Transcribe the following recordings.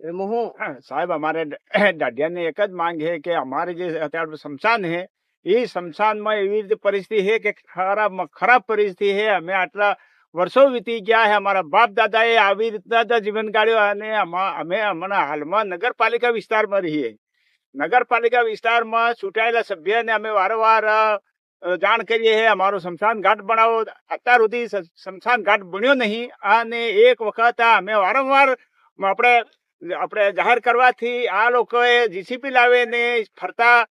એમાં હું સાહેબ, અમારે દાઢિયાની એક જ માંગ છે કે અમારે જે અત્યારે સ્મશાન છે, એ સ્મશાનમાં એવી રીતે પરિસ્થિતિ છે કે ખરાબ ખરાબ પરિસ્થિતિ છે. અમે આટલા વર્ષો વીતી ગયા છે, અમારા બાપ દાદાએ આવી રીતના જીવન કાઢ્યો અને અમા- હમણાં હાલમાં નગરપાલિકા વિસ્તારમાં રહીએ. નગરપાલિકા વિસ્તારમાં ચૂંટાયેલા સભ્યને અમે વારંવાર જાણ કરીએ છીએ, અમારો સ્મશાન ઘાટ બનાવો. અત્યાર સુધી સ્મશાન ઘાટ બન્યો નહીં અને એક વખત અમે વારંવાર આપણે આપણે જાહેર કરવાથી આ લોકોએ જીસીપી લાવીને ફરતા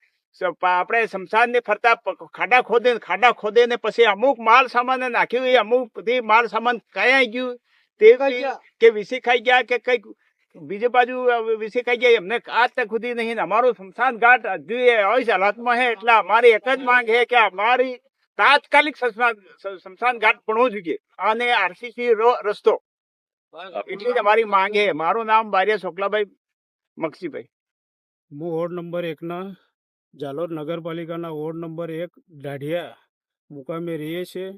આપણે શમશાનને ફરતા ખાડા ખોદે ખાડા ખોદે ને પછી અમુક માલ સામાન નાખ્યું. અમુક બધી માલ સામાન કયા ગયું? તે કે વિસી ખાઈ ગયા કે કંઈક બીજી બાજુ વિસી ખાઈ ગયા? એમને આજ તક સુધી નહીં. અમારું શમશાન ઘાટ હજુ એ હાલતમાં છે. એટલે અમારી એક જ માંગ છે કે અમારી તાત્કાલિક શમશાન શમશાન ઘાટ ભણવું જોઈએ અને આરસીસી રસ્તો. એટલી જ અમારી માંગ છે મારું નામ બારિયા શોકલાભાઈ મક્ષીભાઈ હું વોર્ડ નંબર એકના ઝાલોર નગરપાલિકાના વોર્ડ નંબર એક દાઢિયા મુકામે રહીએ છીએ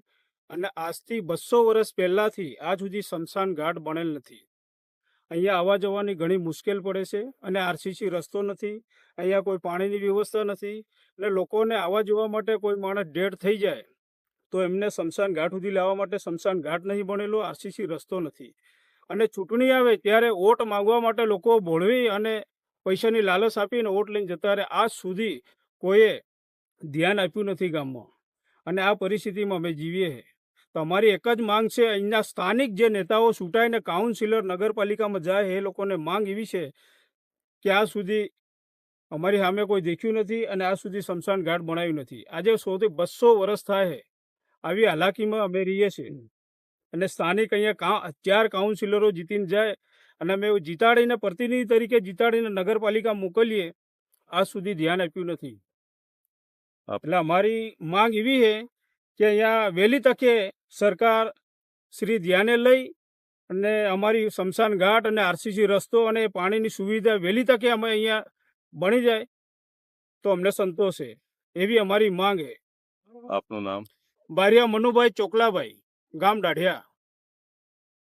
અને આજથી બસો વર્ષ પહેલાંથી આજ સુધી સ્મશાન ઘાટ બનેલ નથી. અહીંયા આવવા જવાની ઘણી મુશ્કેલ પડે છે અને આરસીસી રસ્તો નથી અહીંયા કોઈ પાણીની વ્યવસ્થા નથી અને લોકોને આવવા જવા માટે કોઈ માણસ ડેડ થઈ જાય તો એમને સ્મશાન ઘાટ સુધી લાવવા માટે સ્મશાન ઘાટ નહીં બનેલો આરસીસી રસ્તો નથી. અને ચૂંટણી આવે ત્યારે વોટ માંગવા માટે લોકો ભોળવી અને પૈસાની લાલચ આપીને વોટ લઈને જતા રહે. આજ સુધી કોઈએ ધ્યાન આપ્યું નથી ગામમાં. અને આ પરિસ્થિતિમાં અમે જીવીએ છીએ. તો અમારી એક જ માંગ છે, અહીંના સ્થાનિક જે નેતાઓ ચૂંટાઈને કાઉન્સિલર નગરપાલિકામાં જાય, એ લોકોને માંગ એવી છે કે આ સુધી અમારી સામે કોઈ દેખ્યું નથી અને આ સુધી સ્મશાન ઘાટ બનાવ્યું નથી. આજે સૌથી બસો વર્ષ થાય આવી હાલાકીમાં અમે રહીએ છીએ. અને સ્થાનિક અહીંયા ચાર કાઉન્સિલરો જીતીને જાય અને અમે જીતાડીને પ્રતિનિધિ તરીકે જીતાડીને નગરપાલિકા મોકલીએ આજ સુધી ધ્યાન આપ્યું નથી. એટલે અમારી માંગ એવી છે કે અહીંયા વહેલી તકે સરકાર શ્રી ધ્યાને લઈ અને અમારી શમશાન ઘાટ અને આરસીસી રસ્તો અને પાણીની સુવિધા વહેલી તકે અમે અહીંયા બની જાય તો અમને સંતોષ. છે એવી અમારી માંગ છે. આપનું નામ? બારિયા મનુભાઈ ચોકલાભાઈ. ગામ દાઢિયા.